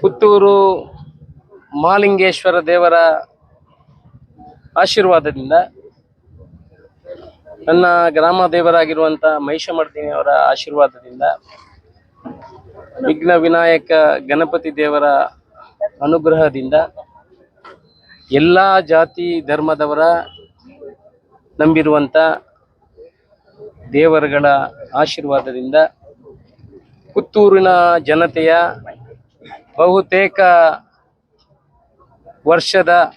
ಪುತ್ತೂರು ಮಾಲಿಂಗೇಶ್ವರ ದೇವರ ಆಶೀರ್ವಾದದಿಂದ ನನ್ನ ಗ್ರಾಮ ದೇವರಾಗಿರುವಂತ ಮಹಿಷಮರ್ದಿನಿ ಅವರ ಆಶೀರ್ವಾದದಿಂದ ವಿಘ್ನ ವಿನಾಯಕ ಗಣಪತಿ ದೇವರ ಅನುಗ್ರಹದಿಂದ ಎಲ್ಲ ಜಾತಿ ಧರ್ಮದವರ ನಂಬಿರುವಂಥ ದೇವರುಗಳ ಆಶೀರ್ವಾದದಿಂದ ಪುತ್ತೂರಿನ ಜನತೆಯ ಬಹುತೇಕ ವರ್ಷದ,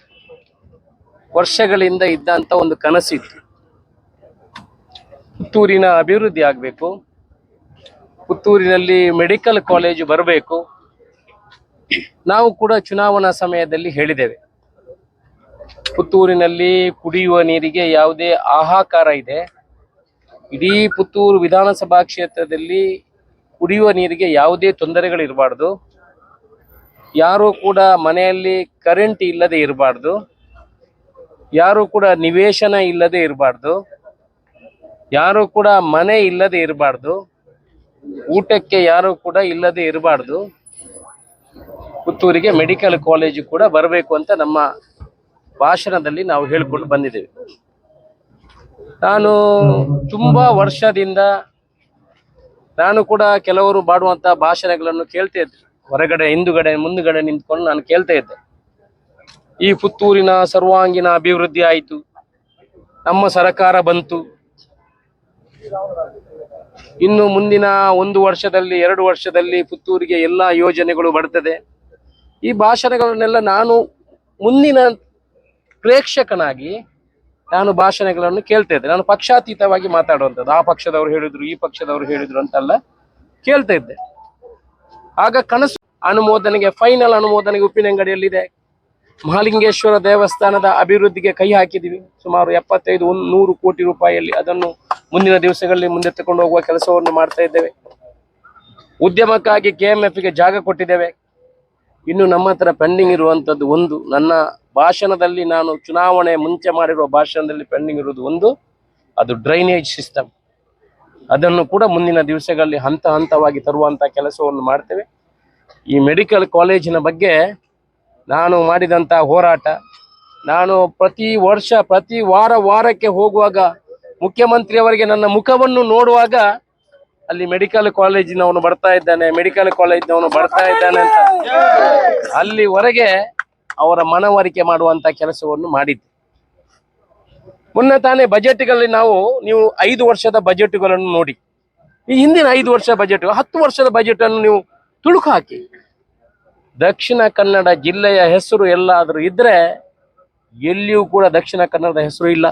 ವರ್ಷಗಳಿಂದ ಇದ್ದಂಥ ಒಂದು ಕನಸಿತ್ತು. ಪುತ್ತೂರಿನ ಅಭಿವೃದ್ಧಿ ಆಗಬೇಕು. ಪುತ್ತೂರಿನಲ್ಲಿ ಮೆಡಿಕಲ್ ಕಾಲೇಜು ಬರಬೇಕು. ನಾವು ಕೂಡ ಚುನಾವಣಾ ಸಮಯದಲ್ಲಿ ಹೇಳಿದ್ದೇವೆ. ಪುತ್ತೂರಿನಲ್ಲಿ ಕುಡಿಯುವ ನೀರಿಗೆ ಯಾವುದೇ ಆಹಾಕಾರ ಇದೆ. ಇಡೀ ಪುತ್ತೂರು ವಿಧಾನಸಭಾ ಕ್ಷೇತ್ರದಲ್ಲಿ ಕುಡಿಯುವ ನೀರಿಗೆ ಯಾವುದೇ ತೊಂದರೆಗಳಿರಬಾರ್ದು. ಯಾರು ಕೂಡ ಮನೆಯಲ್ಲಿ ಕರೆಂಟ್ ಇಲ್ಲದೆ ಇರಬಾರ್ದು. ಯಾರು ಕೂಡ ನಿವೇಶನ ಇಲ್ಲದೆ ಇರಬಾರ್ದು. ಯಾರು ಕೂಡ ಮನೆ ಇಲ್ಲದೆ ಇರಬಾರ್ದು. ಊಟಕ್ಕೆ ಯಾರು ಕೂಡ ಇಲ್ಲದೆ ಇರಬಾರ್ದು. ಪುತ್ತೂರಿಗೆ ಮೆಡಿಕಲ್ ಕಾಲೇಜು ಕೂಡ ಬರಬೇಕು ಅಂತ ನಮ್ಮ ಭಾಷಣದಲ್ಲಿ ನಾವು ಹೇಳಿಕೊಂಡು ಬಂದಿದ್ದೇವೆ. ನಾನು ತುಂಬಾ ವರ್ಷದಿಂದ ನಾನು ಕೂಡ ಕೆಲವರು ಮಾಡುವಂತ ಭಾಷಣಗಳನ್ನು ಕೇಳ್ತಾ ಇದ್ದೆ. ಹೊರಗಡೆ, ಹಿಂದುಗಡೆ, ಮುಂದುಗಡೆ ನಿಂತ್ಕೊಂಡು ನಾನು ಕೇಳ್ತಾ ಇದ್ದೆ. ಈ ಪುತ್ತೂರಿನ ಸರ್ವಾಂಗೀಣ ಅಭಿವೃದ್ಧಿ ಆಯಿತು. ನಮ್ಮ ಸರಕಾರ ಬಂತು. ಇನ್ನು ಮುಂದಿನ ಒಂದು ವರ್ಷದಲ್ಲಿ, ಎರಡು ವರ್ಷದಲ್ಲಿ ಪುತ್ತೂರಿಗೆ ಎಲ್ಲ ಯೋಜನೆಗಳು ಬರ್ತದೆ. ಈ ಭಾಷಣಗಳನ್ನೆಲ್ಲ ನಾನು ಮುಂದಿನ ಪ್ರೇಕ್ಷಕನಾಗಿ ನಾನು ಭಾಷಣಗಳನ್ನು ಕೇಳ್ತಾ ಇದ್ದೆ. ನಾನು ಪಕ್ಷಾತೀತವಾಗಿ ಮಾತಾಡುವಂಥದ್ದು. ಆ ಪಕ್ಷದವರು ಹೇಳಿದ್ರು, ಈ ಪಕ್ಷದವರು ಹೇಳಿದ್ರು ಅಂತೆಲ್ಲ ಕೇಳ್ತಾ ಇದ್ದೆ. ಆಗ ಕನಸು ಅನುಮೋದನೆಗೆ ಫೈನಲ್ ಅನುಮೋದನೆಗೆ ಉಪ್ಪಿನಂಗಡಿಯಲ್ಲಿದೆ. ಮಹಾಲಿಂಗೇಶ್ವರ ದೇವಸ್ಥಾನದ ಅಭಿವೃದ್ಧಿಗೆ ಕೈ ಹಾಕಿದ್ದೀವಿ ಸುಮಾರು ಎಪ್ಪತ್ತೈದು, ಒಂದು ನೂರು ಕೋಟಿ ರೂಪಾಯಿಯಲ್ಲಿ ಅದನ್ನು ಮುಂದಿನ ದಿವಸಗಳಲ್ಲಿ ಮುಂದೆ ತಗೊಂಡು ಹೋಗುವ ಕೆಲಸವನ್ನು ಮಾಡ್ತಾ ಇದ್ದೇವೆ. ಉದ್ಯಮಕ್ಕಾಗಿ ಕೆ ಎಂ ಗೆ ಜಾಗ ಕೊಟ್ಟಿದ್ದೇವೆ. ಇನ್ನು ನಮ್ಮ ಹತ್ರ ಪೆಂಡಿಂಗ್ ಇರುವಂಥದ್ದು ಒಂದು, ನನ್ನ ಭಾಷಣದಲ್ಲಿ ನಾನು ಚುನಾವಣೆ ಮುಂಚೆ ಮಾಡಿರುವ ಭಾಷಣದಲ್ಲಿ ಪೆಂಡಿಂಗ್ ಇರುವುದು ಒಂದು, ಅದು ಡ್ರೈನೇಜ್ ಸಿಸ್ಟಮ್. ಅದನ್ನು ಕೂಡ ಮುಂದಿನ ದಿವಸಗಳಲ್ಲಿ ಹಂತ ಹಂತವಾಗಿ ತರುವಂತಹ ಕೆಲಸವನ್ನು ಮಾಡ್ತೇವೆ. ಈ ಮೆಡಿಕಲ್ ಕಾಲೇಜಿನ ಬಗ್ಗೆ ನಾನು ಮಾಡಿದಂಥ ಹೋರಾಟ, ನಾನು ಪ್ರತಿ ವರ್ಷ, ಪ್ರತಿ ವಾರ, ವಾರಕ್ಕೆ ಹೋಗುವಾಗ ಮುಖ್ಯಮಂತ್ರಿಯವರಿಗೆ ನನ್ನ ಮುಖವನ್ನು ನೋಡುವಾಗ ಅಲ್ಲಿ ಮೆಡಿಕಲ್ ಕಾಲೇಜಿನವನು ಬರ್ತಾ ಇದ್ದಾನೆ, ಮೆಡಿಕಲ್ ಕಾಲೇಜಿನವನು ಬರ್ತಾ ಇದ್ದಾನೆ ಅಂತ. ಅಲ್ಲಿವರೆಗೆ ಅವರ ಮನವರಿಕೆ ಮಾಡುವಂತ ಕೆಲಸವನ್ನು ಮಾಡಿದ್ದೆ. ಮೊನ್ನೆ ತಾನೇ ಬಜೆಟ್ಗಳಲ್ಲಿ ನಾವು, ನೀವು ಐದು ವರ್ಷದ ಬಜೆಟ್ಗಳನ್ನು ನೋಡಿ. ಈ ಹಿಂದಿನ ಐದು ವರ್ಷ ಬಜೆಟ್, ಹತ್ತು ವರ್ಷದ ಬಜೆಟ್ ಅನ್ನು ನೀವು ತುಳುಕು ಹಾಕಿ. ದಕ್ಷಿಣ ಕನ್ನಡ ಜಿಲ್ಲೆಯ ಹೆಸರು ಎಲ್ಲಾದರೂ ಇದ್ರೆ ಎಲ್ಲಿಯೂ ಕೂಡ ದಕ್ಷಿಣ ಕನ್ನಡದ ಹೆಸರು ಇಲ್ಲ.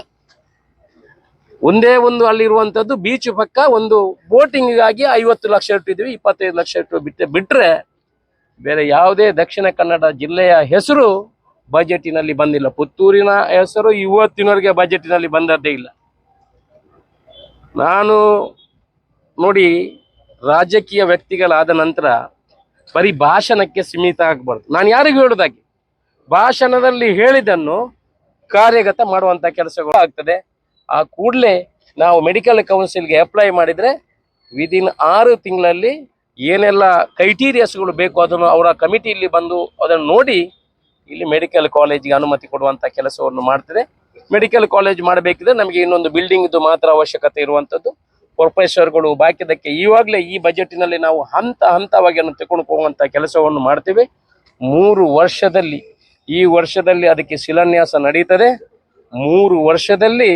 ಒಂದೇ ಒಂದು ಅಲ್ಲಿರುವಂಥದ್ದು, ಬೀಚ್ ಪಕ್ಕ ಒಂದು ಬೋಟಿಂಗ್ಗಾಗಿ ಐವತ್ತು ಲಕ್ಷ ಇಟ್ಟಿದ್ವಿ ಇಪ್ಪತ್ತೈದು ಲಕ್ಷ ಇಟ್ಟು ಬಿಟ್ಟೆ, ಬಿಟ್ರೆ ಬೇರೆ ಯಾವುದೇ ದಕ್ಷಿಣ ಕನ್ನಡ ಜಿಲ್ಲೆಯ ಹೆಸರು ಬಜೆಟಿನಲ್ಲಿ ಬಂದಿಲ್ಲ. ಪುತ್ತೂರಿನ ಹೆಸರು ಇವತ್ತಿನವರೆಗೆ ಬಜೆಟಿನಲ್ಲಿ ಬಂದದ್ದೇ ಇಲ್ಲ. ನಾನು ನೋಡಿ ರಾಜಕೀಯ ವ್ಯಕ್ತಿಗಳಾದ ನಂತರ ಬರೀ ಭಾಷಣಕ್ಕೆ ಸೀಮಿತ ಆಗಬಾರ್ದು. ನಾನು ಯಾರಿಗೂ ಹೇಳೋದಾಗಿ ಭಾಷಣದಲ್ಲಿ ಹೇಳಿದನ್ನು ಕಾರ್ಯಗತ ಮಾಡುವಂಥ ಕೆಲಸಗಳು ಆಗ್ತದೆ. ಆ ಕೂಡಲೇ ನಾವು ಮೆಡಿಕಲ್ ಕೌನ್ಸಿಲ್ಗೆ ಅಪ್ಲೈ ಮಾಡಿದರೆ ವಿದಿನ್ ಆರು ತಿಂಗಳಲ್ಲಿ ಏನೆಲ್ಲ ಕ್ರೈಟೀರಿಯಸ್ಗಳು ಬೇಕು ಅದನ್ನು ಅವರ ಕಮಿಟಿಯಲ್ಲಿ ಬಂದು ಅದನ್ನು ನೋಡಿ ಇಲ್ಲಿ ಮೆಡಿಕಲ್ ಕಾಲೇಜಿಗೆ ಅನುಮತಿ ಕೊಡುವಂಥ ಕೆಲಸವನ್ನು ಮಾಡ್ತದೆ. ಮೆಡಿಕಲ್ ಕಾಲೇಜ್ ಮಾಡಬೇಕಿದ್ರೆ ನಮಗೆ ಇನ್ನೊಂದು ಬಿಲ್ಡಿಂಗ್ದು ಮಾತ್ರ ಅವಶ್ಯಕತೆ ಇರುವಂಥದ್ದು ಪ್ರೊಫೆಸರ್ಗಳು ಬಾಕಿದಕ್ಕೆ ಈವಾಗಲೇ ಈ ಬಜೆಟಿನಲ್ಲಿ ನಾವು ಹಂತ ಹಂತವಾಗಿ ಅದನ್ನು ತಗೊಂಡು ಹೋಗುವಂತ ಕೆಲಸವನ್ನು ಮಾಡ್ತೇವೆ. ಮೂರು ವರ್ಷದಲ್ಲಿ, ಈ ವರ್ಷದಲ್ಲಿ ಅದಕ್ಕೆ ಶಿಲಾನ್ಯಾಸ ನಡೀತದೆ. ಮೂರು ವರ್ಷದಲ್ಲಿ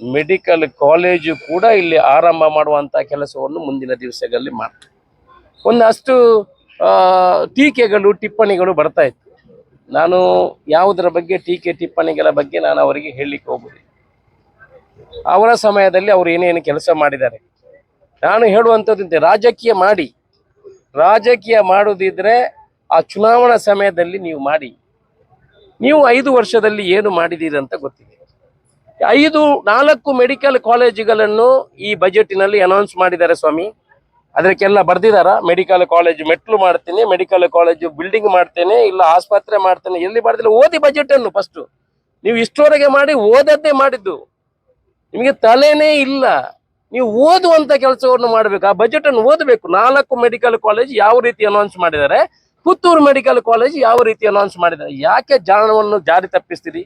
ಮೆಡಿಕಲ್ ಕಾಲೇಜು ಕೂಡ ಇಲ್ಲಿ ಆರಂಭ ಮಾಡುವಂಥ ಕೆಲಸವನ್ನು ಮುಂದಿನ ದಿವಸಗಳಲ್ಲಿ ಮಾಡ್ತೇವೆ. ಒಂದಷ್ಟು ಟೀಕೆಗಳು, ಟಿಪ್ಪಣಿಗಳು ಬರ್ತಾ ಇತ್ತು. ನಾನು ಯಾವುದರ ಬಗ್ಗೆ ಟೀಕೆ, ಟಿಪ್ಪಣಿಗಳ ಬಗ್ಗೆ ನಾನು ಅವರಿಗೆ ಹೇಳಲಿಕ್ಕೆ ಹೋಗುದಿಲ್ಲ. ಅವರ ಸಮಯದಲ್ಲಿ ಅವರು ಏನೇನು ಕೆಲಸ ಮಾಡಿದ್ದಾರೆ. ನಾನು ಹೇಳುವಂಥದ್ದಂತೆ ರಾಜಕೀಯ ಮಾಡಿ. ರಾಜಕೀಯ ಮಾಡುದಿದ್ರೆ ಆ ಚುನಾವಣಾ ಸಮಯದಲ್ಲಿ ನೀವು ಮಾಡಿ. ನೀವು ಐದು ವರ್ಷದಲ್ಲಿ ಏನು ಮಾಡಿದ್ದೀರಿ ಅಂತ ಗೊತ್ತಿದೆ. ಐದು, ನಾಲ್ಕು ಮೆಡಿಕಲ್ ಕಾಲೇಜುಗಳನ್ನು ಈ ಬಜೆಟಿನಲ್ಲಿ ಅನೌನ್ಸ್ ಮಾಡಿದ್ದಾರೆ ಸ್ವಾಮಿ. ಅದಕ್ಕೆಲ್ಲ ಬರ್ದಿದಾರ? ಮೆಡಿಕಲ್ ಕಾಲೇಜ್ ಮೆಟ್ಲು ಮಾಡ್ತೇನೆ ಮೆಡಿಕಲ್ ಕಾಲೇಜು ಬಿಲ್ಡಿಂಗ್ ಮಾಡ್ತೇನೆ, ಇಲ್ಲ ಆಸ್ಪತ್ರೆ ಮಾಡ್ತೇನೆ. ಎಲ್ಲಿ ಬರ್ದಿಲ್ಲ ಓದಿ ಬಜೆಟ್ ಅನ್ನು ಫಸ್ಟ್ ನೀವು ಇಷ್ಟವರೆಗೆ ಮಾಡಿ ಓದದ್ದೇ ಮಾಡಿದ್ದು. ನಿಮಗೆ ತಲೆನೇ ಇಲ್ಲ. ನೀವು ಓದುವಂತ ಕೆಲಸವನ್ನು ಮಾಡಬೇಕು. ಆ ಬಜೆಟ್ ಅನ್ನು ಓದಬೇಕು. ನಾಲ್ಕು ಮೆಡಿಕಲ್ ಕಾಲೇಜ್ ಯಾವ ರೀತಿ ಅನೌನ್ಸ್ ಮಾಡಿದ್ದಾರೆ? ಪುತ್ತೂರು ಮೆಡಿಕಲ್ ಕಾಲೇಜ್ ಯಾವ ರೀತಿ ಅನೌನ್ಸ್ ಮಾಡಿದ್ದಾರೆ? ಯಾಕೆ ಜಾಣವನ್ನು ಜಾರಿ ತಪ್ಪಿಸ್ತೀರಿ?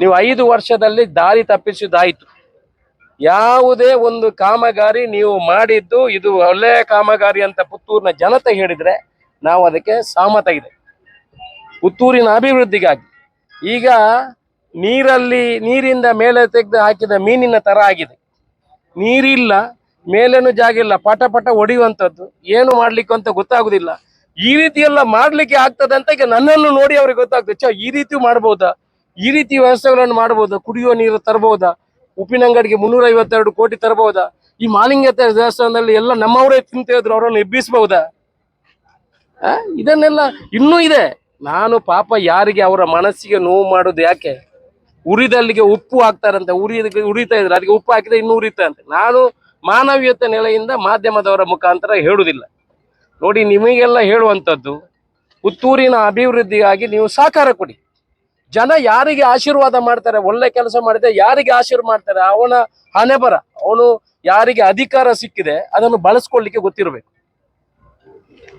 ನೀವು ಐದು ವರ್ಷದಲ್ಲಿ ದಾರಿ ತಪ್ಪಿಸಿದಾಯ್ತು ಯಾವುದೇ ಒಂದು ಕಾಮಗಾರಿ ನೀವು ಮಾಡಿದ್ದು ಇದು ಒಳ್ಳೆಯ ಕಾಮಗಾರಿ ಅಂತ ಪುತ್ತೂರಿನ ಜನತೆ ಹೇಳಿದ್ರೆ ನಾವು ಅದಕ್ಕೆ ಸಹಮತ ಇದೆ. ಪುತ್ತೂರಿನ ಅಭಿವೃದ್ಧಿಗಾಗಿ. ಈಗ ನೀರಲ್ಲಿ, ನೀರಿಂದ ಮೇಲೆ ತೆಗೆದು ಹಾಕಿದ ಮೀನಿನ ತರ ಆಗಿದೆ. ನೀರಿಲ್ಲ, ಮೇಲೇನು ಜಾಗ ಇಲ್ಲ, ಪಟ ಪಟ ಹೊಡೆಯುವಂಥದ್ದು ಏನು ಮಾಡ್ಲಿಕ್ಕೆ ಅಂತ ಗೊತ್ತಾಗುದಿಲ್ಲ. ಈ ರೀತಿ ಎಲ್ಲ ಮಾಡ್ಲಿಕ್ಕೆ ಆಗ್ತದೆ ಅಂತ ಈಗ ನನ್ನನ್ನು ನೋಡಿ ಅವ್ರಿಗೆ ಗೊತ್ತಾಗ್ತದೆ. ಚ ಈ ರೀತಿ ಮಾಡ್ಬೋದಾ? ಈ ರೀತಿ ವ್ಯವಸ್ಥೆಗಳನ್ನು ಮಾಡ್ಬೋದಾ? ಕುಡಿಯುವ ನೀರು ತರಬಹುದಾ ಉಪ್ಪಿನಂಗಡಿಗೆ ಮುನ್ನೂರ ಐವತ್ತೆರಡು ಕೋಟಿ ತರಬಹುದಾ? ಈ ಮಾಲಿಂಗತೆ ದೇವಸ್ಥಾನದಲ್ಲಿ ಎಲ್ಲ ನಮ್ಮವರೇ ತಿಂತಿದ್ರು ಅವರನ್ನು ಎಬ್ಬಿಸಬಹುದಾ? ಇದನ್ನೆಲ್ಲ ಇನ್ನೂ ಇದೆ. ನಾನು ಪಾಪ ಯಾರಿಗೆ ಅವರ ಮನಸ್ಸಿಗೆ ನೋವು ಮಾಡೋದು ಯಾಕೆ? ಉರಿದಲ್ಲಿಗೆ ಉಪ್ಪು ಹಾಕ್ತಾರಂತೆ, ಉರಿ ಉರಿತಾ ಇದ್ರೆ, ಅದಕ್ಕೆ ಉಪ್ಪು ಹಾಕಿದ್ರೆ ಇನ್ನೂ ಉರಿತಾ ಅಂತ ನಾನು ಮಾನವೀಯತೆ ನೆಲೆಯಿಂದ ಮಾಧ್ಯಮದವರ ಮುಖಾಂತರ ಹೇಳುವುದಿಲ್ಲ. ನೋಡಿ, ನಿಮಗೆಲ್ಲ ಹೇಳುವಂಥದ್ದು, ಪುತ್ತೂರಿನ ಅಭಿವೃದ್ಧಿಗಾಗಿ ನೀವು ಸಹಕಾರ ಕೊಡಿ. ಜನ ಯಾರಿಗೆ ಆಶೀರ್ವಾದ ಮಾಡ್ತಾರೆ, ಒಳ್ಳೆ ಕೆಲಸ ಮಾಡಿದ್ರೆ ಯಾರಿಗೆ ಆಶೀರ್ವಾದ ಮಾಡ್ತಾರೆ, ಅವನ ಹಣೆ ಬರ, ಅವನು ಯಾರಿಗೆ ಅಧಿಕಾರ ಸಿಕ್ಕಿದೆ, ಅದನ್ನು ಬಳಸ್ಕೊಳ್ಳಿಕ್ಕೆ ಗೊತ್ತಿರಬೇಕು.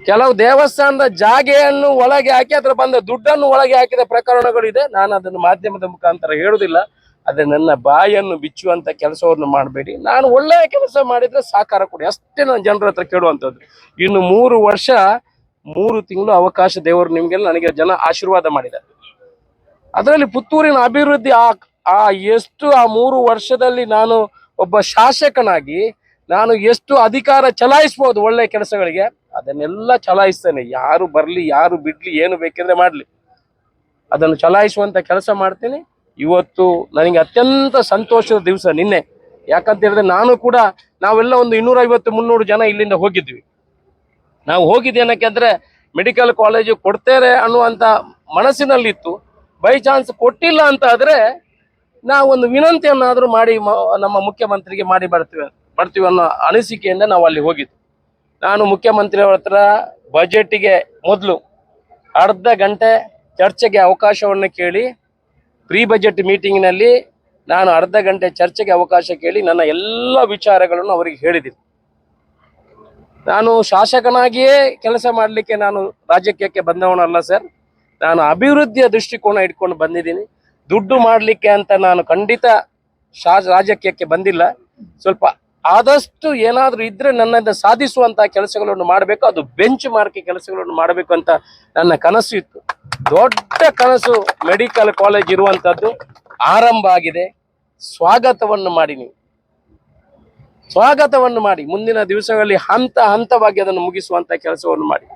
ಕೆಲವು ದೇವಸ್ಥಾನದ ಜಾಗೆಯನ್ನು ಒಳಗೆ ಹಾಕಿ, ಅದ್ರ ಬಂದ ದುಡ್ಡನ್ನು ಒಳಗೆ ಹಾಕಿದ ಪ್ರಕರಣಗಳಿದೆ ನಾನು ಅದನ್ನು ಮಾಧ್ಯಮದ ಮುಖಾಂತರ ಹೇಳುದಿಲ್ಲ ಅದೇ ನನ್ನ ಬಾಯನ್ನು ಬಿಚ್ಚುವಂತ ಕೆಲಸವನ್ನು ಮಾಡಬೇಡಿ. ನಾನು ಒಳ್ಳೆಯ ಕೆಲಸ ಮಾಡಿದ್ರೆ ಸಾಕಾರ ಕೊಡಿ. ಅಷ್ಟೇ ನಾನು ಜನರ ಹತ್ರ ಕೇಳುವಂಥದ್ದು. ಇನ್ನು ಮೂರು ವರ್ಷ, ಮೂರು ತಿಂಗಳು ಅವಕಾಶ ದೇವರು ನಿಮಗೆಲ್ಲ ನನಗೆ ಜನ ಆಶೀರ್ವಾದ ಮಾಡಿದ್ದಾರೆ. ಅದರಲ್ಲಿ ಪುತ್ತೂರಿನ ಅಭಿವೃದ್ಧಿ ಆ ಆ ಎಷ್ಟು ಆ ಮೂರು ವರ್ಷದಲ್ಲಿ ನಾನು ಒಬ್ಬ ಶಾಸಕನಾಗಿ ನಾನು ಎಷ್ಟು ಅಧಿಕಾರ ಚಲಾಯಿಸ್ಬೋದು ಒಳ್ಳೆ ಕೆಲಸಗಳಿಗೆ, ಅದನ್ನೆಲ್ಲ ಚಲಾಯಿಸ್ತೇನೆ. ಯಾರು ಬರಲಿ, ಯಾರು ಬಿಡ್ಲಿ, ಏನು ಬೇಕಿದ್ರೆ ಮಾಡ್ಲಿ. ಅದನ್ನು ಚಲಾಯಿಸುವಂತ ಕೆಲಸ ಮಾಡ್ತೀನಿ. ಇವತ್ತು ನನಗೆ ಅತ್ಯಂತ ಸಂತೋಷದ ದಿವಸ ನಿನ್ನೆ. ಯಾಕಂತ ಹೇಳಿದ್ರೆ ನಾನು ಕೂಡ ನಾವೆಲ್ಲ ಒಂದು ಇನ್ನೂರ ಐವತ್ತು ಮುನ್ನೂರು ಜನ ಇಲ್ಲಿಂದ ಹೋಗಿದ್ವಿ. ನಾವು ಹೋಗಿದ್ದೇನಕ್ಕೆ ಅಂದರೆ ಮೆಡಿಕಲ್ ಕಾಲೇಜು ಕೊಡ್ತೇವೆ ಅನ್ನುವಂತ ಮನಸ್ಸಿನಲ್ಲಿತ್ತು. ಬೈ ಚಾನ್ಸ್ ಕೊಟ್ಟಿಲ್ಲ ಅಂತ ಆದ್ರೆ ಒಂದು ವಿನಂತಿಯನ್ನಾದ್ರೂ ಮಾಡಿ ನಮ್ಮ ಮುಖ್ಯಮಂತ್ರಿಗೆ ಮಾಡಿ ಬರ್ತೀವಿ ಬರ್ತೀವಿ ಅನ್ನೋ ಅನಿಸಿಕೆಯಿಂದ ನಾವು ಅಲ್ಲಿ ಹೋಗಿದ್ವಿ. ನಾನು ಮುಖ್ಯಮಂತ್ರಿಯವರ ಹತ್ರ ಬಜೆಟ್ಗೆ ಮೊದಲು ಅರ್ಧ ಗಂಟೆ ಚರ್ಚೆಗೆ ಅವಕಾಶವನ್ನು ಕೇಳಿ, ಪ್ರೀ ಬಜೆಟ್ ಮೀಟಿಂಗ್ನಲ್ಲಿ ನಾನು ಅರ್ಧ ಗಂಟೆ ಚರ್ಚೆಗೆ ಅವಕಾಶ ಕೇಳಿ ನನ್ನ ಎಲ್ಲ ವಿಚಾರಗಳನ್ನು ಅವರಿಗೆ ಹೇಳಿದ್ದೀನಿ. ನಾನು ಶಾಸಕನಾಗಿಯೇ ಕೆಲಸ ಮಾಡಲಿಕ್ಕೆ ನಾನು ರಾಜಕೀಯಕ್ಕೆ ಬಂದವನಲ್ಲ ಸರ್. ನಾನು ಅಭಿವೃದ್ಧಿಯ ದೃಷ್ಟಿಕೋನ ಇಟ್ಕೊಂಡು ಬಂದಿದ್ದೀನಿ. ದುಡ್ಡು ಮಾಡಲಿಕ್ಕೆ ಅಂತ ನಾನು ಖಂಡಿತ ರಾಜಕೀಯಕ್ಕೆ ಬಂದಿಲ್ಲ. ಸ್ವಲ್ಪ ಆದಷ್ಟು ಏನಾದರೂ ಇದ್ರೆ ನನ್ನಿಂದ ಸಾಧಿಸುವಂತಹ ಕೆಲಸಗಳನ್ನು ಮಾಡಬೇಕು, ಅದು ಬೆಂಚ್ ಮಾರ್ಕ್ ಕೆಲಸಗಳನ್ನು ಮಾಡಬೇಕು ಅಂತ ನನ್ನ ಕನಸು ಇತ್ತು. ದೊಡ್ಡ ಕನಸು ಮೆಡಿಕಲ್ ಕಾಲೇಜ್ ಇರುವಂತದ್ದು ಆರಂಭ ಆಗಿದೆ. ಸ್ವಾಗತವನ್ನು ಮಾಡಿ ನೀವು. ಸ್ವಾಗತವನ್ನು ಮಾಡಿ. ಮುಂದಿನ ದಿವಸಗಳಲ್ಲಿ ಹಂತ ಹಂತವಾಗಿ ಅದನ್ನು ಮುಗಿಸುವಂತ ಕೆಲಸವನ್ನು ಮಾಡಿ.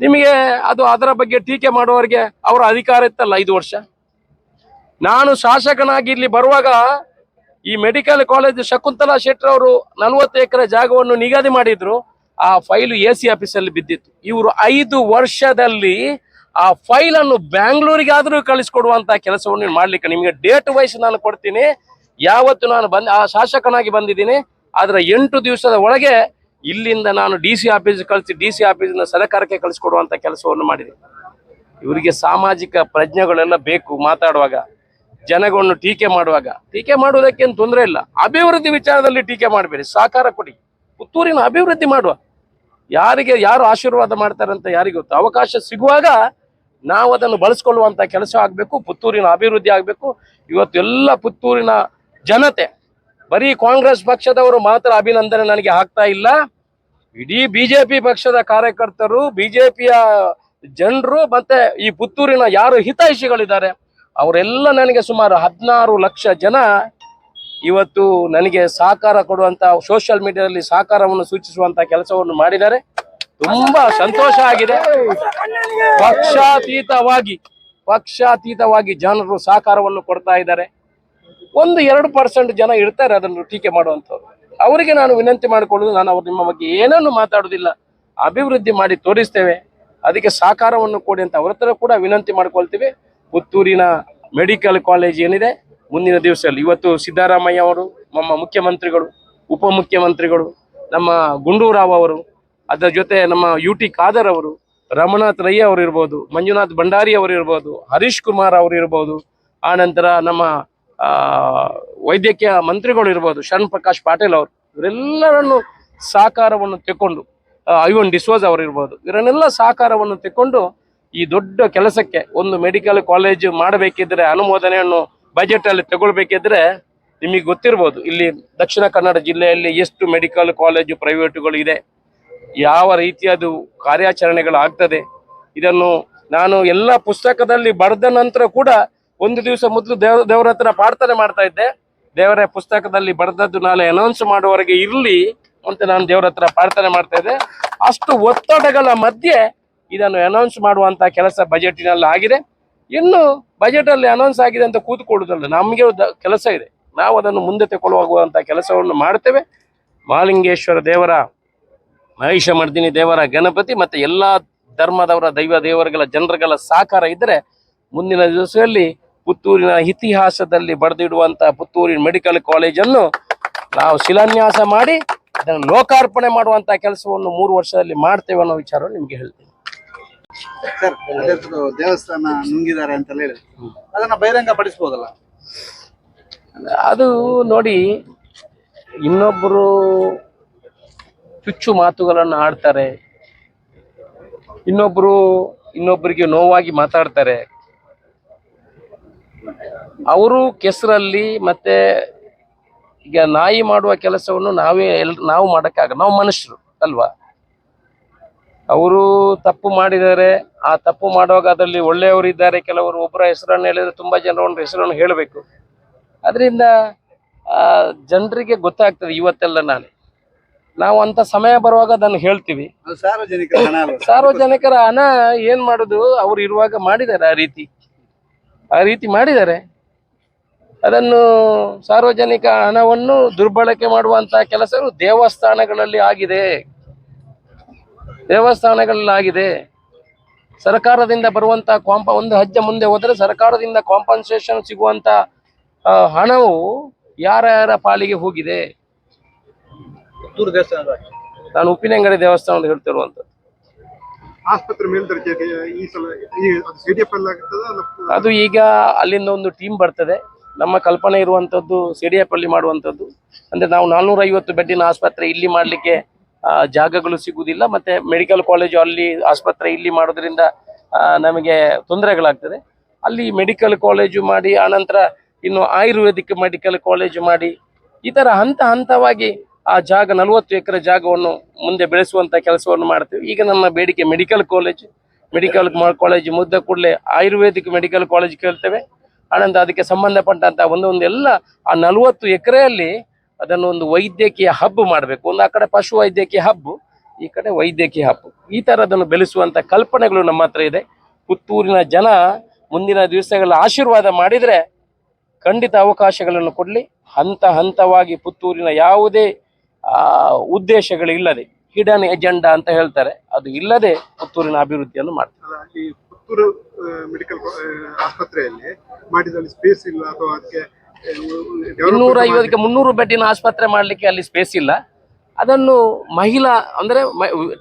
ನಿಮಗೆ ಅದು ಅದರ ಬಗ್ಗೆ ಟೀಕೆ ಮಾಡುವವರಿಗೆ ಅವರ ಅಧಿಕಾರ ಇತ್ತಲ್ಲ ಐದು ವರ್ಷ? ನಾನು ಶಾಸಕನಾಗಿ ಇಲ್ಲಿ ಬರುವಾಗ ಈ ಮೆಡಿಕಲ್ ಕಾಲೇಜ್ ಶಕುಂತಲಾ ಶೆಟ್ಟರ್ ಅವರು ನಲವತ್ತು ಎಕರೆ ಜಾಗವನ್ನು ನಿಗದಿ ಮಾಡಿದ್ರು. ಆ ಫೈಲ್ ಎ ಸಿ ಆಫೀಸಲ್ಲಿ ಬಿದ್ದಿತ್ತು. ಇವರು ಐದು ವರ್ಷದಲ್ಲಿ ಆ ಫೈಲ್ ಅನ್ನು ಬ್ಯಾಂಗ್ಳೂರಿಗಾದ್ರೂ ಕಳಿಸಿಕೊಡುವಂತಹ ಕೆಲಸವನ್ನು ಮಾಡ್ಲಿಕ್ಕೆ ನಿಮಗೆ ಡೇಟ್ ವೈಸ್ ನಾನು ಕೊಡ್ತೀನಿ. ಯಾವತ್ತು ನಾನು ಬಂದ ಆ ಶಾಸಕನಾಗಿ ಬಂದಿದ್ದೀನಿ. ಆದ್ರೆ ಎಂಟು ದಿವಸದ ಒಳಗೆ ಇಲ್ಲಿಂದ ನಾನು ಡಿ ಸಿ ಆಫೀಸ್ ಕಳಿಸಿ ಡಿ ಸಿ ಆಫೀಸಿನ ಸರ್ಕಾರಕ್ಕೆ ಕಳಿಸ್ಕೊಡುವಂಥ ಕೆಲಸವನ್ನು ಮಾಡಿದೆ. ಇವರಿಗೆ ಸಾಮಾಜಿಕ ಪ್ರಜ್ಞೆಗಳೆಲ್ಲ ಬೇಕು ಮಾತಾಡುವಾಗ ಜನಗಳನ್ನು ಟೀಕೆ ಮಾಡುವಾಗ. ಟೀಕೆ ಮಾಡುವುದಕ್ಕೇನು ತೊಂದರೆ ಇಲ್ಲ. ಅಭಿವೃದ್ಧಿ ವಿಚಾರದಲ್ಲಿ ಟೀಕೆ ಮಾಡಬೇಡಿ. ಸಹಕಾರ ಕೊಡಿ. ಪುತ್ತೂರಿನ ಅಭಿವೃದ್ಧಿ ಮಾಡುವ. ಯಾರಿಗೆ, ಯಾರು ಆಶೀರ್ವಾದ ಮಾಡ್ತಾರೆ ಅಂತ ಯಾರಿಗೆ ಗೊತ್ತು? ಅವಕಾಶ ಸಿಗುವಾಗ ನಾವು ಅದನ್ನು ಬಳಸ್ಕೊಳ್ಳುವಂತ ಕೆಲಸ ಆಗಬೇಕು, ಪುತ್ತೂರಿನ ಅಭಿವೃದ್ಧಿ ಆಗಬೇಕು. ಇವತ್ತು ಎಲ್ಲ ಪುತ್ತೂರಿನ ಜನತೆ, ಬರೀ ಕಾಂಗ್ರೆಸ್ ಪಕ್ಷದವರು ಮಾತ್ರ ಅಭಿನಂದನೆ ನನಗೆ ಆಗ್ತಾ ಇಲ್ಲ. ಇಡೀ ಬಿಜೆಪಿ ಪಕ್ಷದ ಕಾರ್ಯಕರ್ತರು, ಬಿಜೆಪಿಯ ಜನರು ಮತ್ತೆ ಈ ಪುತ್ತೂರಿನ ಯಾರು ಹಿತೈಷಿಗಳಿದ್ದಾರೆ ಅವರೆಲ್ಲ ನನಗೆ ಸುಮಾರು ಹದಿನಾರು ಲಕ್ಷ ಜನ ಇವತ್ತು ನನಗೆ ಸಹಕಾರ ಕೊಡುವಂತ, ಸೋಷಿಯಲ್ ಮೀಡಿಯಾದಲ್ಲಿ ಸಹಕಾರವನ್ನು ಸೂಚಿಸುವಂತ ಕೆಲಸವನ್ನು ಮಾಡಿದ್ದಾರೆ. ತುಂಬಾ ಸಂತೋಷ ಆಗಿದೆ. ಪಕ್ಷಾತೀತವಾಗಿ ಪಕ್ಷಾತೀತವಾಗಿ ಜನರು ಸಹಕಾರವನ್ನು ಕೊಡ್ತಾ ಇದ್ದಾರೆ. ಒಂದು ಎರಡು ಪರ್ಸೆಂಟ್ ಜನ ಇರ್ತಾರೆ ಅದನ್ನು ಟೀಕೆ ಮಾಡುವಂಥವ್ರು. ಅವರಿಗೆ ನಾನು ವಿನಂತಿ ಮಾಡಿಕೊಳ್ಳೋದು, ನಾನು ಅವ್ರು ನಿಮ್ಮ ಬಗ್ಗೆ ಏನನ್ನು ಮಾತಾಡೋದಿಲ್ಲ ಅಭಿವೃದ್ಧಿ ಮಾಡಿ ತೋರಿಸ್ತೇವೆ. ಅದಕ್ಕೆ ಸಹಕಾರವನ್ನು ಕೊಡಿ ಅಂತ ಅವ್ರ ಹತ್ರ ಕೂಡ ವಿನಂತಿ ಮಾಡ್ಕೊಳ್ತೀವಿ. ಪುತ್ತೂರಿನ ಮೆಡಿಕಲ್ ಕಾಲೇಜ್ ಏನಿದೆ, ಮುಂದಿನ ದಿವಸದಲ್ಲಿ ಇವತ್ತು ಸಿದ್ದರಾಮಯ್ಯ ಅವರು, ನಮ್ಮ ಮುಖ್ಯಮಂತ್ರಿಗಳು, ಉಪಮುಖ್ಯಮಂತ್ರಿಗಳು, ನಮ್ಮ ಗುಂಡೂರಾವ್ ಅವರು, ಅದರ ಜೊತೆ ನಮ್ಮ ಯು ಟಿ ಖಾದರ್ ಅವರು ರಮನಾಥ್ ರೈ ಅವರು ಇರ್ಬೋದು, ಮಂಜುನಾಥ್ ಭಂಡಾರಿ ಅವರು ಇರ್ಬೋದು, ಹರೀಶ್ ಕುಮಾರ್ ಅವರು ಇರ್ಬೋದು. ಆನಂತರ ನಮ್ಮ ವೈದ್ಯಕೀಯ ಮಂತ್ರಿಗಳು ಇರ್ಬೋದು, ಶರಣ್ ಪ್ರಕಾಶ್ ಪಾಟೀಲ್ ಅವರು, ಇವರೆಲ್ಲರನ್ನು ಸಹಕಾರವನ್ನು ತೆಕ್ಕೊಂಡು ಐವನ್ ಡಿಸೋಜ್ ಅವರು ಇರ್ಬೋದು, ಇವರನ್ನೆಲ್ಲ ಸಹಕಾರವನ್ನು ತೆಕ್ಕೊಂಡು ಈ ದೊಡ್ಡ ಕೆಲಸಕ್ಕೆ ಒಂದು ಮೆಡಿಕಲ್ ಕಾಲೇಜು ಮಾಡಬೇಕಿದ್ರೆ, ಅನುಮೋದನೆಯನ್ನು ಬಜೆಟ್ ಅಲ್ಲಿ ತಗೊಳ್ಬೇಕಿದ್ರೆ ನಿಮಗೆ ಗೊತ್ತಿರ್ಬೋದು, ಇಲ್ಲಿ ದಕ್ಷಿಣ ಕನ್ನಡ ಜಿಲ್ಲೆಯಲ್ಲಿ ಎಷ್ಟು ಮೆಡಿಕಲ್ ಕಾಲೇಜು ಪ್ರೈವೇಟುಗಳು ಇದೆ, ಯಾವ ರೀತಿಯದು ಕಾರ್ಯಾಚರಣೆಗಳು ಆಗ್ತದೆ, ಇದನ್ನು ನಾನು ಎಲ್ಲ ಪುಸ್ತಕದಲ್ಲಿ ಬರೆದ ನಂತರ ಕೂಡ ಒಂದು ದಿವಸ ಮೊದಲು ದೇವ, ದೇವರ ಹತ್ರ ಪ್ರಾರ್ಥನೆ ಮಾಡ್ತಾ ಇದ್ದೆ. ದೇವರ ಪುಸ್ತಕದಲ್ಲಿ ಬರೆದದ್ದು ನಾಳೆ ಅನೌನ್ಸ್ ಮಾಡುವವರೆಗೆ ಇರಲಿ ಅಂತ ನಾನು ದೇವರ ಹತ್ರ ಪ್ರಾರ್ಥನೆ ಮಾಡ್ತಾ ಇದ್ದೆ. ಅಷ್ಟು ಒತ್ತಡಗಳ ಮಧ್ಯೆ ಇದನ್ನು ಅನೌನ್ಸ್ ಮಾಡುವಂತ ಕೆಲಸ ಬಜೆಟಿನಲ್ಲಿ ಆಗಿದೆ. ಇನ್ನು ಬಜೆಟ್ ಅಲ್ಲಿ ಅನೌನ್ಸ್ ಆಗಿದೆ ಅಂತ ಕೂತ್ಕೊಳ್ಳುವುದಲ್ಲ ನಮಗೆ ಕೆಲಸ ಇದೆ. ನಾವು ಅದನ್ನು ಮುಂದೆ ತಗೊಳ್ಳುವಂತ ಕೆಲಸವನ್ನು ಮಾಡ್ತೇವೆ ಮಹಾಲಿಂಗೇಶ್ವರ ದೇವರ, ಮಹಿಷ ಮರ್ದಿನಿ ದೇವರ, ಗಣಪತಿ ಮತ್ತೆ ಎಲ್ಲಾ ಧರ್ಮದವರ, ದೈವ ದೇವರುಗಳ, ಜನರುಗಳ ಸಹಕಾರ ಇದ್ದರೆ ಮುಂದಿನ ದಿವಸದಲ್ಲಿ ಪುತ್ತೂರಿನ ಇತಿಹಾಸದಲ್ಲಿ ಬರೆದಿಡುವಂತಹ ಪುತ್ತೂರಿನ ಮೆಡಿಕಲ್ ಕಾಲೇಜನ್ನು ನಾವು ಶಿಲಾನ್ಯಾಸ ಮಾಡಿ ಅದನ್ನು ಲೋಕಾರ್ಪಣೆ ಮಾಡುವಂತ ಕೆಲಸವನ್ನು ಮೂರು ವರ್ಷದಲ್ಲಿ ಮಾಡ್ತೇವೆ ಅನ್ನೋ ವಿಚಾರ ನಿಮ್ಗೆ ಹೇಳ್ತೀನಿ. ಸರ್ ದೇವಸ್ಥಾನ ನುಂಗಿದ್ದಾರೆ ಅಂತ ಹೇಳಿ. ಅದನ್ನ ಬಹಿರಂಗ ಪಡಿಸ್ಬೋದಲ್ಲ ಅದು ನೋಡಿ ಇನ್ನೊಬ್ಬರು ಚುಚ್ಚು ಮಾತುಗಳನ್ನು ಆಡ್ತಾರೆ ಇನ್ನೊಬ್ರು ಇನ್ನೊಬ್ಬರಿಗೆ ನೋವಾಗಿ ಮಾತಾಡ್ತಾರೆ. ಅವರು ಕೆಸರಲ್ಲಿ ಮತ್ತೆ ಈಗ ನಾಯಿ ಮಾಡುವ ಕೆಲಸವನ್ನು ನಾವೇ ಎಲ್ ನಾವು ಮಾಡೋಕ್ಕಾಗ ನಾವು ಮನುಷ್ಯರು ಅಲ್ವಾ? ಅವರು ತಪ್ಪು ಮಾಡಿದ್ದಾರೆ. ಆ ತಪ್ಪು ಮಾಡುವಾಗ ಅದರಲ್ಲಿ ಒಳ್ಳೆಯವರು ಇದ್ದಾರೆ. ಕೆಲವರು ಒಬ್ಬರ ಹೆಸರನ್ನು ಹೇಳಿದ್ರೆ ತುಂಬಾ ಜನರ ಹೆಸರನ್ನು ಹೇಳಬೇಕು. ಅದರಿಂದ ಜನರಿಗೆ ಗೊತ್ತಾಗ್ತದೆ ಇವತ್ತೆಲ್ಲ ನಾಳೆ ನಾವು ಅಂತ ಸಮಯ ಬರುವಾಗ ಅದನ್ನು ಹೇಳ್ತೀವಿ. ಸಾರ್ವಜನಿಕರ ಹಣ ಏನು ಮಾಡೋದು? ಅವರು ಇರುವಾಗ ಮಾಡಿದ್ದಾರೆ ಆ ರೀತಿ. ಆ ರೀತಿ ಮಾಡಿದ್ದಾರೆ. ಅದನ್ನು ಸಾರ್ವಜನಿಕ ಹಣವನ್ನು ದುರ್ಬಳಕೆ ಮಾಡುವಂತಹ ಕೆಲಸವು ದೇವಸ್ಥಾನಗಳಲ್ಲಿ ಆಗಿದೆ. ದೇವಸ್ಥಾನಗಳಲ್ಲಿ ಆಗಿದೆ. ಸರ್ಕಾರದಿಂದ ಬರುವಂತಹ ಕಾಂಪ ಒಂದು ಹಜ್ಜೆ ಮುಂದೆ ಹೋದರೆ ಸರ್ಕಾರದಿಂದ ಕಾಂಪನ್ಸೇಷನ್ ಸಿಗುವಂತ ಹಣವು ಯಾರ ಯಾರ ಪಾಲಿಗೆ ಹೋಗಿದೆ. ನಾನು ಉಪ್ಪಿನಂಗಡಿ ದೇವಸ್ಥಾನ ಹೇಳ್ತಿರುವಂತದ್ದು ಆಸ್ಪತ್ರೆ ಮೇಲ್ದರ್ಜೆಗೆ ಈ ಸಲ ಈ ಸಿ ಡಿ ಎಫ್ ಅಲ್ಲಿ ಆಗ್ತದೆ ಅದು ಈಗ ಅಲ್ಲಿಂದ ಒಂದು ಟೀಮ್ ಬರ್ತದೆ. ನಮ್ಮ ಕಲ್ಪನೆ ಇರುವಂತದ್ದು ಸಿಡಿಎಫ್ ಅಲ್ಲಿ ಮಾಡುವಂತದ್ದು. ಅಂದ್ರೆ ನಾವು ನಾನೂರ ಐವತ್ತು ಬೆಡ್ಡಿನ ಆಸ್ಪತ್ರೆ ಇಲ್ಲಿ ಮಾಡ್ಲಿಕ್ಕೆ ಜಾಗಗಳು ಸಿಗುವುದಿಲ್ಲ ಮತ್ತೆ ಮೆಡಿಕಲ್ ಕಾಲೇಜು ಅಲ್ಲಿ ಆಸ್ಪತ್ರೆ ಇಲ್ಲಿ ಮಾಡೋದ್ರಿಂದ ನಮಗೆ ತೊಂದರೆಗಳಾಗ್ತದೆ. ಅಲ್ಲಿ ಮೆಡಿಕಲ್ ಕಾಲೇಜು ಮಾಡಿ, ಆನಂತರ ಇನ್ನು ಆಯುರ್ವೇದಿಕ್ ಮೆಡಿಕಲ್ ಕಾಲೇಜು ಮಾಡಿ, ಈ ಹಂತ ಹಂತವಾಗಿ ಆ ಜಾಗ ನಲವತ್ತು ಎಕರೆ ಜಾಗವನ್ನು ಮುಂದೆ ಬೆಳೆಸುವಂತ ಕೆಲಸವನ್ನು ಮಾಡ್ತೀವಿ. ಈಗ ನಮ್ಮ ಬೇಡಿಕೆ ಮೆಡಿಕಲ್ ಕಾಲೇಜ್ ಮೆಡಿಕಲ್ ಕಾಲೇಜ್ ಮುದ್ದ ಕೂಡಲೇ ಆಯುರ್ವೇದಿಕ್ ಮೆಡಿಕಲ್ ಕಾಲೇಜ್ ಕೇಳ್ತೇವೆ. ಆನಂತರ ಅದಕ್ಕೆ ಸಂಬಂಧಪಟ್ಟಂತ ಒಂದೊಂದು ಎಲ್ಲ ಆ ನಲವತ್ತು ಎಕರೆಯಲ್ಲಿ ಅದನ್ನು ಒಂದು ವೈದ್ಯಕೀಯ ಹಬ್ ಮಾಡಬೇಕು. ಒಂದು ಆ ಕಡೆ ಪಶು ವೈದ್ಯಕೀಯ ಹಬ್ ಈ ಕಡೆ ವೈದ್ಯಕೀಯ ಹಬ್ ಈ ಥರದನ್ನು ಬೆಳೆಸುವಂತ ಕಲ್ಪನೆಗಳು ನಮ್ಮ ಹತ್ರ ಇದೆ. ಪುತ್ತೂರಿನ ಜನ ಮುಂದಿನ ದಿವಸಗಳ ಆಶೀರ್ವಾದ ಮಾಡಿದ್ರೆ ಖಂಡಿತ ಅವಕಾಶಗಳನ್ನು ಕೊಡ್ಲಿ. ಹಂತ ಹಂತವಾಗಿ ಪುತ್ತೂರಿನ ಯಾವುದೇ ಆ ಉದ್ದೇಶಗಳಿಲ್ಲದೆ ಹಿಡನ್ ಎಜೆಂಡಾ ಅಂತ ಹೇಳ್ತಾರೆ. ಅದು ಇಲ್ಲದೆ ಪುತ್ತೂರಿನ ಅಭಿವೃದ್ಧಿಯನ್ನು ಮಾಡ್ತಾರೆ. ಈ ಪುತ್ತೂರು ಮೆಡಿಕಲ್ ಆಸ್ಪತ್ರೆಯಲ್ಲಿ ಮಾಡಿದಲ್ಲಿ ಸ್ಪೇಸ್ ಇಲ್ಲ ಅಥವಾ ಅದಕ್ಕೆ ಇನ್ನೂರ ಐವತ್ತಕ್ಕೆ ಮುನ್ನೂರು ಬೆಡ್ಡಿನ ಆಸ್ಪತ್ರೆ ಮಾಡ್ಲಿಕ್ಕೆ ಅಲ್ಲಿ ಸ್ಪೇಸ್ ಇಲ್ಲ. ಅದನ್ನು ಮಹಿಳಾ ಅಂದ್ರೆ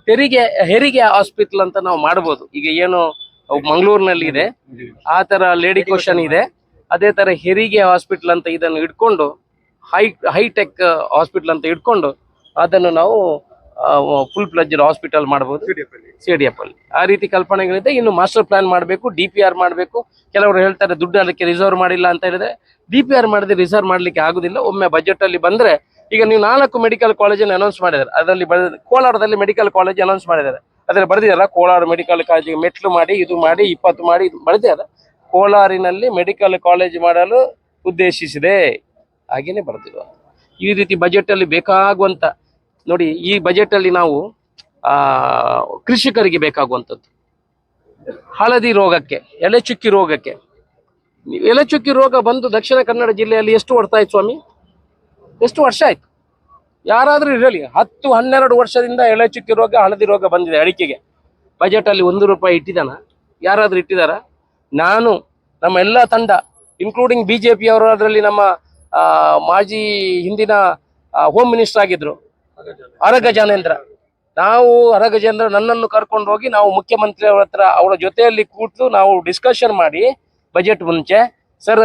ತೆರಿಗೆ ಹೆರಿಗೆ ಹಾಸ್ಪಿಟಲ್ ಅಂತ ನಾವು ಮಾಡಬಹುದು ಈಗ ಏನು ಮಂಗಳೂರಿನಲ್ಲಿ ಇದೆ. ಆ ತರ ಲೇಡಿ ಕ್ವಶನ್ ಇದೆ. ಅದೇ ತರ ಹೆರಿಗೆ ಹಾಸ್ಪಿಟಲ್ ಅಂತ ಇದನ್ನು ಇಟ್ಕೊಂಡು ಹೈ ಹೈಟೆಕ್ ಹಾಸ್ಪಿಟಲ್ ಅಂತ ಇಟ್ಕೊಂಡು ಅದನ್ನು ನಾವು ಫುಲ್ ಪ್ಲಜ್ಡ್ ಹಾಸ್ಪಿಟಲ್ ಮಾಡಬಹುದು ಸಿ ಡಿ ಎಫ್ ಅಲ್ಲಿ. ಆ ರೀತಿ ಕಲ್ಪನೆಗಳಿದೆ. ಇನ್ನು ಮಾಸ್ಟರ್ ಪ್ಲಾನ್ ಮಾಡಬೇಕು ಡಿ ಪಿ ಆರ್ ಮಾಡಬೇಕು. ಕೆಲವರು ಹೇಳ್ತಾರೆ ದುಡ್ಡು ಅದಕ್ಕೆ ರಿಸರ್ವ್ ಮಾಡಿಲ್ಲ ಅಂತ ಹೇಳಿದ್ರೆ ಡಿ ಪಿ ಆರ್ ಮಾಡಿದ್ರೆ ರಿಸರ್ವ್ ಮಾಡ್ಲಿಕ್ಕೆ ಆಗುದಿಲ್ಲ. ಒಮ್ಮೆ ಬಜೆಟ್ ಅಲ್ಲಿ ಬಂದ್ರೆ ಈಗ ನೀವು ನಾಲ್ಕು ಮೆಡಿಕಲ್ ಕಾಲೇಜನ್ನು ಅನೌನ್ಸ್ ಮಾಡಿದ್ದಾರೆ. ಅದರಲ್ಲಿ ಬರೆದ ಕೋಲಾರದಲ್ಲಿ ಮೆಡಿಕಲ್ ಕಾಲೇಜ್ ಅನೌನ್ಸ್ ಮಾಡಿದ್ದಾರೆ. ಅದರಲ್ಲಿ ಬರೆದಿದ್ದಾರೆ ಕೋಲಾರ ಮೆಡಿಕಲ್ ಕಾಲೇಜಿಗೆ ಮೆಟ್ಲು ಮಾಡಿ ಇದು ಮಾಡಿ ಇಪ್ಪತ್ತು ಮಾಡಿ ಇದು ಬರೆದಿದ್ದಾರೆ. ಕೋಲಾರಿನಲ್ಲಿ ಮೆಡಿಕಲ್ ಕಾಲೇಜ್ ಮಾಡಲು ಉದ್ದೇಶಿಸಿದೆ. ಹಾಗೇನೆ ಬರ್ತಿರುವ ಈ ರೀತಿ ಬಜೆಟ್ ಅಲ್ಲಿ ಬೇಕಾಗುವಂತ, ನೋಡಿ ಈ ಬಜೆಟ್ ಅಲ್ಲಿ ನಾವು, ಆ, ಕೃಷಿಕರಿಗೆ ಬೇಕಾಗುವಂಥದ್ದು. ಹಳದಿ ರೋಗಕ್ಕೆ, ಎಲೆ ಚುಕ್ಕಿ ರೋಗಕ್ಕೆ. ಎಲೆ ಚುಕ್ಕಿ ರೋಗ ಬಂದು ದಕ್ಷಿಣ ಕನ್ನಡ ಜಿಲ್ಲೆಯಲ್ಲಿ ಎಷ್ಟು ವರ್ಷ ಆಯ್ತು ಸ್ವಾಮಿ? ಎಷ್ಟು ವರ್ಷ ಆಯ್ತು? ಯಾರಾದ್ರೂ ಇರಲಿ, ಹತ್ತು ಹನ್ನೆರಡು ವರ್ಷದಿಂದ ಎಳೆ ಚುಕ್ಕಿ ರೋಗ, ಹಳದಿ ರೋಗ ಬಂದಿದೆ ಅಡಿಕೆಗೆ. ಬಜೆಟ್ ಅಲ್ಲಿ ಒಂದು ರೂಪಾಯಿ ಇಟ್ಟಿದ್ದಾನ? ಯಾರಾದ್ರೂ ಇಟ್ಟಿದಾರ ನಾನು ನಮ್ಮ ಎಲ್ಲ ತಂಡ ಇನ್ಕ್ಲೂಡಿಂಗ್ ಬಿ ಜೆ ಪಿಯವರು ಅದರಲ್ಲಿ ನಮ್ಮ ಮಾಜಿ ಹಿಂದಿನ ಹೋಮ್ ಮಿನಿಸ್ಟರ್ ಆಗಿದ್ರು. ಅರಗ ಜಾನೇಂದ್ರ ನಾವು ಅರಗಜೇಂದ್ರ ನನ್ನನ್ನು ಕರ್ಕೊಂಡು ಹೋಗಿ ನಾವು ಮುಖ್ಯಮಂತ್ರಿ ಅವರ ಹತ್ರ ಅವರ ಜೊತೆಯಲ್ಲಿ ಕೂತು ನಾವು ಡಿಸ್ಕಷನ್ ಮಾಡಿ ಬಜೆಟ್ ಮುಂಚೆ. ಸರ್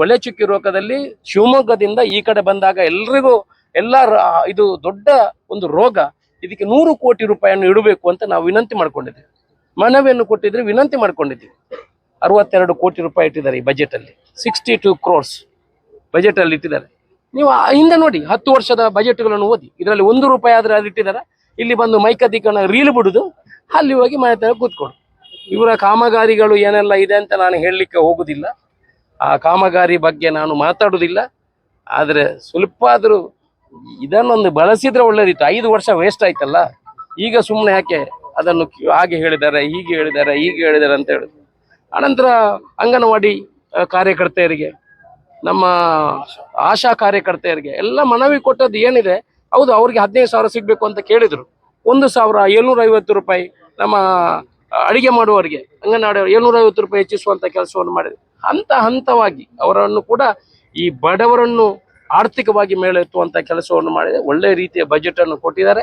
ಒಳ್ಳೆ ಚುಕ್ಕಿ ರೋಗದಲ್ಲಿ ಶಿವಮೊಗ್ಗದಿಂದ ಈ ಕಡೆ ಬಂದಾಗ ಎಲ್ರಿಗೂ ಎಲ್ಲ ಇದು ದೊಡ್ಡ ಒಂದು ರೋಗ. ಇದಕ್ಕೆ ನೂರು ಕೋಟಿ ರೂಪಾಯಿಯನ್ನು ಇಡಬೇಕು ಅಂತ ನಾವು ವಿನಂತಿ ಮಾಡ್ಕೊಂಡಿದ್ದೀವಿ ಮನವಿಯನ್ನು ಕೊಟ್ಟಿದ್ರೆ ವಿನಂತಿ ಮಾಡ್ಕೊಂಡಿದ್ದೀವಿ ಅರವತ್ತೆರಡು ಕೋಟಿ ರೂಪಾಯಿ ಇಟ್ಟಿದ್ದಾರೆ ಈ ಬಜೆಟ್ ಅಲ್ಲಿ. ಸಿಕ್ಸ್ಟಿ ಟು ಕ್ರೋರ್ಸ್ ಬಜೆಟ್ ಅಲ್ಲಿ ಇಟ್ಟಿದ್ದಾರೆ. ನೀವು ಹಿಂದೆ ನೋಡಿ, ಹತ್ತು ವರ್ಷದ ಬಜೆಟ್ಗಳನ್ನು ಓದಿ, ಇದರಲ್ಲಿ ಒಂದು ರೂಪಾಯಿ ಆದ್ರೆ ಅಲ್ಲಿ ಇಟ್ಟಿದ್ದಾರೆ. ಇಲ್ಲಿ ಬಂದು ಮೈಕದಿಕನ ರೀಲ್ ಬಿಡುದು, ಅಲ್ಲಿ ಹೋಗಿ ಮನೆ ತರ ಕೂತ್ಕೊಂಡು ಇವರ ಕಾಮಗಾರಿಗಳು ಏನೆಲ್ಲ ಇದೆ ಅಂತ ನಾನು ಹೇಳಲಿಕ್ಕೆ ಹೋಗುದಿಲ್ಲ. ಆ ಕಾಮಗಾರಿ ಬಗ್ಗೆ ನಾನು ಮಾತಾಡುವುದಿಲ್ಲ ಆದರೆ ಸ್ವಲ್ಪ ಆದರೂ ಇದನ್ನೊಂದು ಬಳಸಿದ್ರೆ ಒಳ್ಳೇದಿತ್ತು. ಐದು ವರ್ಷ ವೇಸ್ಟ್ ಆಯ್ತಲ್ಲ. ಈಗ ಸುಮ್ಮನೆ ಯಾಕೆ ಅದನ್ನು ಹಾಗೆ ಹೇಳಿದ್ದಾರೆ, ಹೀಗೆ ಹೇಳಿದ್ದಾರೆ ಹೀಗೆ ಹೇಳಿದ್ದಾರೆ ಅಂತ ಹೇಳಿದ್ರು ಅನಂತರ ಅಂಗನವಾಡಿ ಕಾರ್ಯಕರ್ತೆಯರಿಗೆ ನಮ್ಮ ಆಶಾ ಕಾರ್ಯಕರ್ತೆಯರಿಗೆ ಎಲ್ಲ ಮನವಿ ಕೊಟ್ಟದ್ದು ಏನಿದೆ, ಹೌದು, ಅವ್ರಿಗೆ ಹದಿನೈದು ಸಾವಿರ ಸಿಗಬೇಕು ಅಂತ ಕೇಳಿದ್ರು. ಒಂದು ಸಾವಿರ ಏಳ್ನೂರ ಐವತ್ತು ರೂಪಾಯಿ ನಮ್ಮ ಅಡಿಗೆ ಮಾಡುವವರಿಗೆ, ಅಂಗನವಾಡಿ ಏಳ್ನೂರ ಐವತ್ತು ರೂಪಾಯಿ ಹೆಚ್ಚಿಸುವಂಥ ಕೆಲಸವನ್ನು ಮಾಡಿದೆ ಹಂತ ಹಂತವಾಗಿ ಅವರನ್ನು ಕೂಡ ಈ ಬಡವರನ್ನು ಆರ್ಥಿಕವಾಗಿ ಮೇಲೆತ್ತುವಂಥ ಕೆಲಸವನ್ನು ಮಾಡಿದೆ. ಒಳ್ಳೆ ರೀತಿಯ ಬಜೆಟ್ ಅನ್ನು ಕೊಟ್ಟಿದ್ದಾರೆ.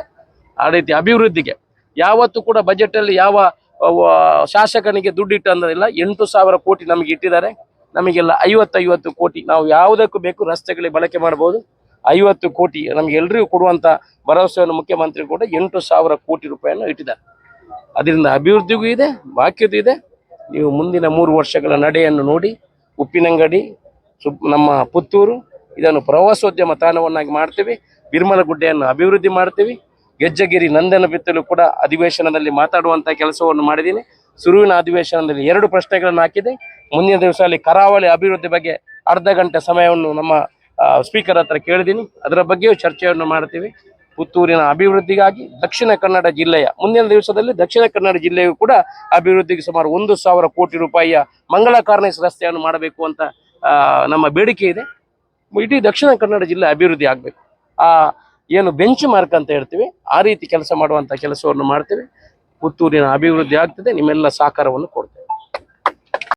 ಆ ರೀತಿ ಅಭಿವೃದ್ಧಿಗೆ. ಯಾವತ್ತೂ ಕೂಡ ಬಜೆಟ್ ಅಲ್ಲಿ ಯಾವ ಶಾಸಕನಿಗೆ ದುಡ್ಡು ಇಟ್ಟಂದಿಲ್ಲ ಎಂಟು ಸಾವಿರ ಕೋಟಿ ನಮಗೆ ಇಟ್ಟಿದ್ದಾರೆ. ನಮಗೆಲ್ಲ ಐವತ್ತೈವತ್ತು ಕೋಟಿ ನಾವು ಯಾವುದಕ್ಕೂ ಬೇಕು ರಸ್ತೆಗಳಿಗೆ ಬಳಕೆ ಮಾಡ್ಬೋದು ಐವತ್ತು ಕೋಟಿ ನಮ್ಗೆ ಎಲ್ರಿಗೂ ಕೊಡುವಂತ ಭರವಸೆಯನ್ನು ಮುಖ್ಯಮಂತ್ರಿ ಕೂಡ ಎಂಟು ಸಾವಿರ ಕೋಟಿ ರೂಪಾಯಿಯನ್ನು ಇಟ್ಟಿದ್ದಾರೆ. ಅದರಿಂದ ಅಭಿವೃದ್ಧಿಗೂ ಇದೆ ಬಾಕ್ಯದು ಇದೆ. ನೀವು ಮುಂದಿನ ಮೂರು ವರ್ಷಗಳ ನಡೆಯನ್ನು ನೋಡಿ, ಉಪ್ಪಿನಂಗಡಿ ನಮ್ಮ ಪುತ್ತೂರು, ಇದನ್ನು ಪ್ರವಾಸೋದ್ಯಮ ತಾಣವನ್ನಾಗಿ ಮಾಡ್ತೀವಿ. ಬಿರ್ಮಲಗುಡ್ಡೆಯನ್ನು ಅಭಿವೃದ್ಧಿ ಮಾಡ್ತೀವಿ. ಗೆಜ್ಜಗಿರಿ ನಂದನ ಬಿತ್ತಲು ಕೂಡ ಅಧಿವೇಶನದಲ್ಲಿ ಮಾತಾಡುವಂಥ ಕೆಲಸವನ್ನು ಮಾಡಿದ್ದೀನಿ. ಸುರುವಿನ ಅಧಿವೇಶನದಲ್ಲಿ ಎರಡು ಪ್ರಶ್ನೆಗಳನ್ನು ಹಾಕಿದೆ. ಮುಂದಿನ ದಿವಸ ಅಲ್ಲಿ ಕರಾವಳಿ ಅಭಿವೃದ್ಧಿ ಬಗ್ಗೆ ಅರ್ಧ ಗಂಟೆ ಸಮಯವನ್ನು ನಮ್ಮ ಸ್ಪೀಕರ್ ಹತ್ರ ಕೇಳಿದ್ದೀನಿ. ಅದರ ಬಗ್ಗೆಯೂ ಚರ್ಚೆಯನ್ನು ಮಾಡ್ತೀವಿ. ಪುತ್ತೂರಿನ ಅಭಿವೃದ್ಧಿಗಾಗಿ ದಕ್ಷಿಣ ಕನ್ನಡ ಜಿಲ್ಲೆಯ, ಮುಂದಿನ ದಿವಸದಲ್ಲಿ ದಕ್ಷಿಣ ಕನ್ನಡ ಜಿಲ್ಲೆಯು ಕೂಡ ಅಭಿವೃದ್ಧಿಗೆ ಸುಮಾರು ಒಂದು ಸಾವಿರ ಕೋಟಿ ರೂಪಾಯಿಯ ಮಂಗಳ ಕಾರ್ನಿಸ್ ರಸ್ತೆಯನ್ನು ಮಾಡಬೇಕು ಅಂತ ನಮ್ಮ ಬೇಡಿಕೆ ಇದೆ. ಇಡೀ ದಕ್ಷಿಣ ಕನ್ನಡ ಜಿಲ್ಲೆ ಅಭಿವೃದ್ಧಿ ಆಗಬೇಕು. ಆ, ಏನು ಬೆಂಚ್ ಮಾರ್ಕ್ ಅಂತ ಹೇಳ್ತೀವಿ. ಆ ರೀತಿ ಕೆಲಸ ಮಾಡುವಂಥ ಕೆಲಸವನ್ನು ಮಾಡ್ತೇವೆ. ಪುತ್ತೂರಿನ ಅಭಿವೃದ್ಧಿ ಆಗ್ತದೆ. ನಿಮ್ಮೆಲ್ಲ ಸಹಕಾರವನ್ನು ಕೊಡ್ತೇವೆ.